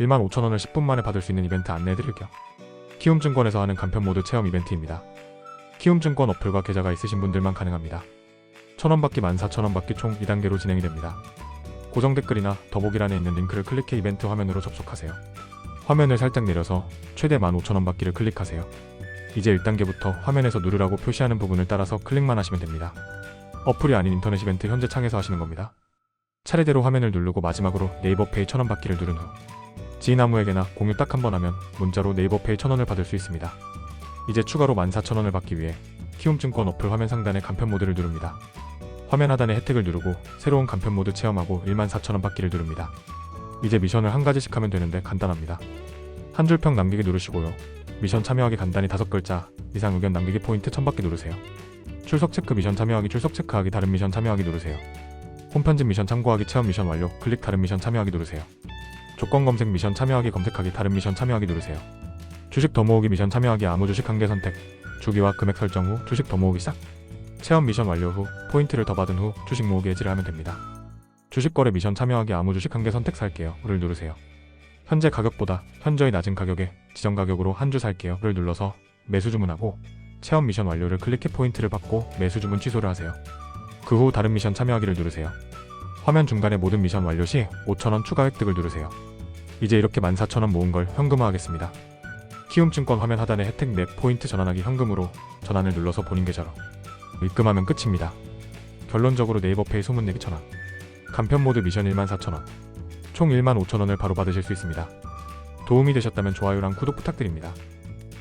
15,000원을 10분 만에 받을 수 있는 이벤트 안내해드릴게요. 키움증권에서 하는 간편 모드 체험 이벤트입니다. 키움증권 어플과 계좌가 있으신 분들만 가능합니다. 1,000원 받기 14,000원 받기 총 2단계로 진행이 됩니다. 고정 댓글이나 더보기란에 있는 링크를 클릭해 이벤트 화면으로 접속하세요. 화면을 살짝 내려서 최대 15,000원 받기를 클릭하세요. 이제 1단계부터 화면에서 누르라고 표시하는 부분을 따라서 클릭만 하시면 됩니다. 어플이 아닌 인터넷 이벤트 현재 창에서 하시는 겁니다. 차례대로 화면을 누르고 마지막으로 네이버 페이 1000원 받기를 누른 후 지인 아무에게나 공유 딱 한 번 하면 문자로 네이버페이 1000원을 받을 수 있습니다. 이제 추가로 14,000원을 받기 위해 키움증권 어플 화면 상단의 간편 모드를 누릅니다. 화면 하단의 혜택을 누르고 새로운 간편 모드 체험하고 14,000원 받기를 누릅니다. 이제 미션을 한 가지씩 하면 되는데 간단합니다. 한 줄 평 남기기 누르시고요. 미션 참여하기 간단히 다섯 글자 이상 의견 남기기 포인트 1000받기 누르세요. 출석 체크 미션 참여하기 출석 체크하기 다른 미션 참여하기 누르세요. 홈편집 미션 참고하기 체험 미션 완료 클릭 다른 미션 참여하기 누르세요. 조건 검색 미션 참여하기 검색하기 다른 미션 참여하기 누르세요. 주식 더 모으기 미션 참여하기 아무 주식 한 개 선택 주기와 금액 설정 후 주식 더 모으기 시작 체험 미션 완료 후 포인트를 더 받은 후 주식 모으기 해지를 하면 됩니다. 주식 거래 미션 참여하기 아무 주식 한 개 선택 살게요를 누르세요. 현재 가격보다 현저히 낮은 가격에 지정 가격으로 한 주 살게요를 눌러서 매수 주문하고 체험 미션 완료를 클릭해 포인트를 받고 매수 주문 취소를 하세요. 그 후 다른 미션 참여하기를 누르세요. 화면 중간에 모든 미션 완료 시 5,000원 추가 획득을 누르세요. 이제 이렇게 14,000원 모은 걸 현금화하겠습니다. 키움증권 화면 하단에 혜택 내 포인트 전환하기 현금으로 전환을 눌러서 본인 계좌로 입금하면 끝입니다. 결론적으로 네이버페이 소문내기 전환 간편 모드 미션 14,000원 총 15,000원을 바로 받으실 수 있습니다. 도움이 되셨다면 좋아요랑 구독 부탁드립니다.